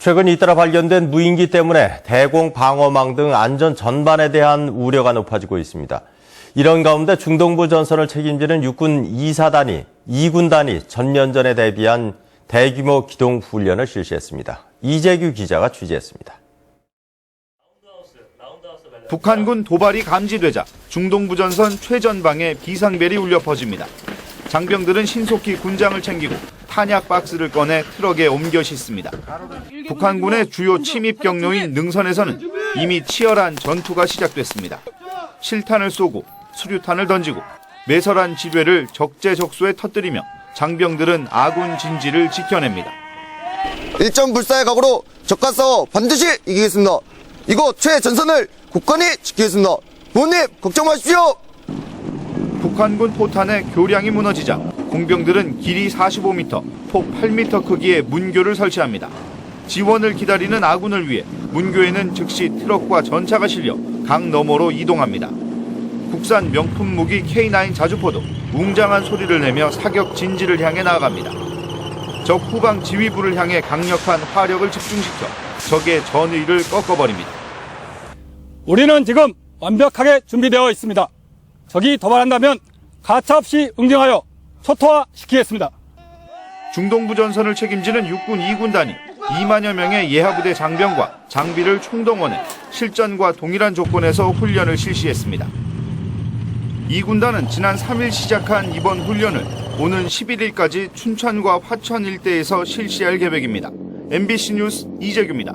최근 잇따라 발견된 무인기 때문에 대공 방어망 등 안전 전반에 대한 우려가 높아지고 있습니다. 이런 가운데 중동부 전선을 책임지는 육군 2사단이 2군단이 전면전에 대비한 대규모 기동 훈련을 실시했습니다. 이재규 기자가 취재했습니다. 북한군 도발이 감지되자 중동부 전선 최전방에 비상벨이 울려 퍼집니다. 장병들은 신속히 군장을 챙기고 탄약 박스를 꺼내 트럭에 옮겨 싣습니다. 북한군의 주요 침입 경로인 능선에서는 이미 치열한 전투가 시작됐습니다. 실탄을 쏘고 수류탄을 던지고 매설한 지뢰를 적재적소에 터뜨리며 장병들은 아군 진지를 지켜냅니다. 일점 불사의 각오로 적과 싸워 반드시 이기겠습니다. 이곳 최전선을 굳건히 지키겠습니다. 부모님 걱정 마십시오. 북한군 포탄의 교량이 무너지자 공병들은 길이 45m, 폭 8m 크기의 문교를 설치합니다. 지원을 기다리는 아군을 위해 문교에는 즉시 트럭과 전차가 실려 강 너머로 이동합니다. 국산 명품 무기 K9 자주포도 웅장한 소리를 내며 사격 진지를 향해 나아갑니다. 적 후방 지휘부를 향해 강력한 화력을 집중시켜 적의 전의를 꺾어버립니다. 우리는 지금 완벽하게 준비되어 있습니다. 적이 도발한다면 가차없이 응징하여 초토화시키겠습니다. 중동부 전선을 책임지는 육군 2군단이 2만여 명의 예하부대 장병과 장비를 총동원해 실전과 동일한 조건에서 훈련을 실시했습니다. 2군단은 지난 3일 시작한 이번 훈련을 오는 11일까지 춘천과 화천 일대에서 실시할 계획입니다. MBC 뉴스 이재규입니다.